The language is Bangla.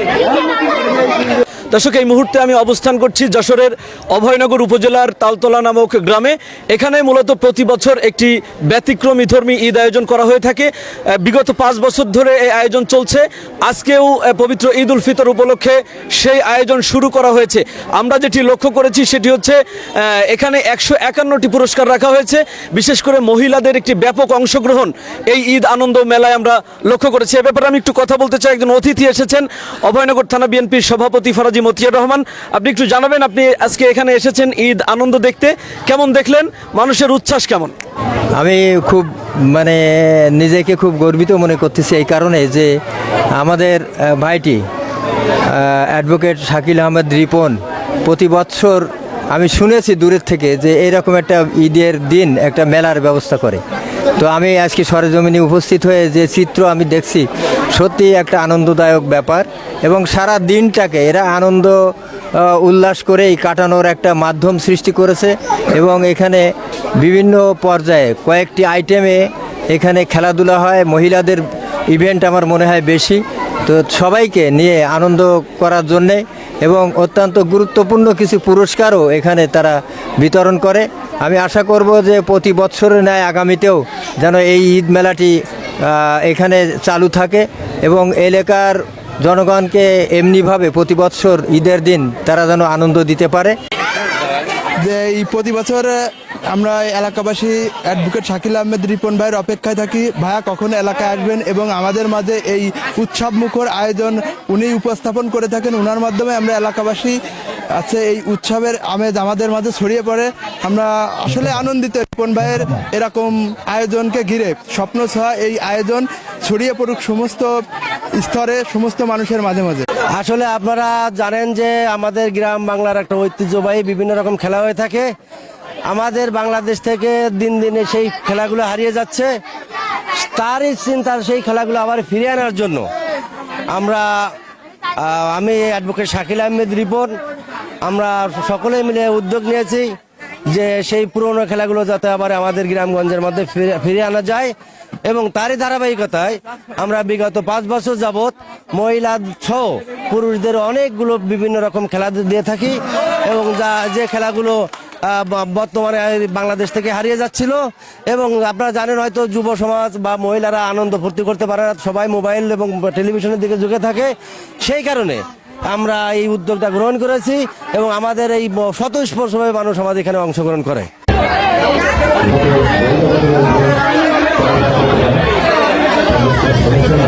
一千八太多 দর্শক, এই মুহূর্তে আমি অবস্থান করছি যশোরের অভয়নগর উপজেলার তালতলা নামক গ্রামে। এখানে মূলত প্রতি বছর একটি ব্যতিক্রমী ধর্মী ঈদ আয়োজন করা হয়ে থাকে। বিগত পাঁচ বছর ধরে এই আয়োজন চলছে। আজকেও পবিত্র ঈদ উল ফিতর উপলক্ষে সেই আয়োজন শুরু করা হয়েছে। আমরা যেটি লক্ষ্য করেছি সেটি হচ্ছে এখানে একশো একান্নটি পুরস্কার রাখা হয়েছে। বিশেষ করে মহিলাদের একটি ব্যাপক অংশগ্রহণ এই ঈদ আনন্দ মেলায় আমরা লক্ষ্য করেছি। এ ব্যাপারে আমি একটু কথা বলতে চাই। একজন অতিথি এসেছেন, অভয়নগর থানা বিএনপির সভাপতি ফরাজি মতিয়ার রহমান, আপনি একটু জানাবেন, আপনি আজকে এখানে এসেছেন ঈদ আনন্দ দেখতে, কেমন দেখলেন? মানুষের উচ্ছ্বাস কেমন? আমি খুব মানে নিজেকে খুব গর্বিত মনে করতেছি এই কারণে যে আমাদের ভাইটি অ্যাডভোকেট শাকিল আহমেদ রিপন, প্রতি বছর আমি শুনেছি দূরের থেকে যে এরকম একটা ঈদের দিন একটা মেলার ব্যবস্থা করে। তো আমি আজকে সরেজমিনে উপস্থিত হয়ে যে চিত্র আমি দেখছি সত্যি একটা আনন্দদায়ক ব্যাপার এবং সারা দিনটাকে এরা আনন্দ উল্লাস করেই কাটানোর একটা মাধ্যম সৃষ্টি করেছে এবং এখানে বিভিন্ন পর্যায়ে কয়েকটি আইটেমে এখানে খেলাধুলা হয়। মহিলাদের ইভেন্ট আমার মনে হয় বেশি। তো সবাইকে নিয়ে আনন্দ করার জন্যে এবং অত্যন্ত গুরুত্বপূর্ণ কিছু পুরস্কারও এখানে তারা বিতরণ করে। আমি আশা করব যে প্রতি বছরের ন্যায় আগামীতেও যেন এই ঈদ মেলাটি এখানে চালু থাকে এবং এলাকার জনগণকে এমনিভাবে প্রতি বছর ঈদের দিন তারা যেন আনন্দ দিতে পারে। যে এই প্রতি বছর আমরা এলাকাবাসী অ্যাডভোকেট শাকিল আহমেদ রিপন ভাইয়ের অপেক্ষায় থাকি। ভাইয়া, কখন এলাকায় আসবেন এবং আমাদের মাঝে এই উৎসব মুখর আয়োজন উনি উপস্থাপন করে থাকেন। ওনার মাধ্যমে আমরা এলাকাবাসী আছে এই উৎসবের আমেজ আমাদের মাঝে ছড়িয়ে পড়ে। আমরা আসলে আনন্দিত রিপন ভাইয়ের এরকম আয়োজনকে ঘিরে। স্বপ্ন ছোঁয়া এই আয়োজন ছড়িয়ে পড়ুক সমস্ত স্তরে, সমস্ত মানুষের মাঝে মাঝে। আসলে আপনারা জানেন যে আমাদের গ্রাম বাংলার একটা ঐতিহ্যবাহী বিভিন্ন রকম খেলা হয়ে থাকে। আমাদের বাংলাদেশ থেকে দিন দিনে সেই খেলাগুলো হারিয়ে যাচ্ছে। তারই চিন্তার সেই খেলাগুলো আবার ফিরিয়ে আনার জন্য। আমরা আমি অ্যাডভোকেট শাকিল আহমেদ রিপন। আমরা সকলে মিলে উদ্যোগ নিয়েছি যে সেই পুরনো খেলাগুলো যাতে আবার আমাদের গ্রামগঞ্জের মধ্যে ফিরে- আনা যায়। এবং তারই ধারাবাহিকতায় আমরা বিগত পাঁচ বছর যাবৎ মহিলা সহ পুরুষদের অনেকগুলো বিভিন্ন রকম খেলা দিয়ে থাকি এবং যা, যে খেলাগুলো বর্তমানে বাংলাদেশ থেকে হারিয়ে যাচ্ছিল এবং আপনারা জানেন হয়তো যুব সমাজ বা মহিলারা আনন্দ ফুর্তি করতে পারে না, সবাই মোবাইল এবং টেলিভিশনের দিকে ঝুঁকে থাকে। সেই কারণে আমরা এই উদ্যোগটা গ্রহণ করেছি এবং আমাদের এই স্বতঃস্পর্শভাবে মানুষ আমাদের এখানে অংশগ্রহণ করে। আপনি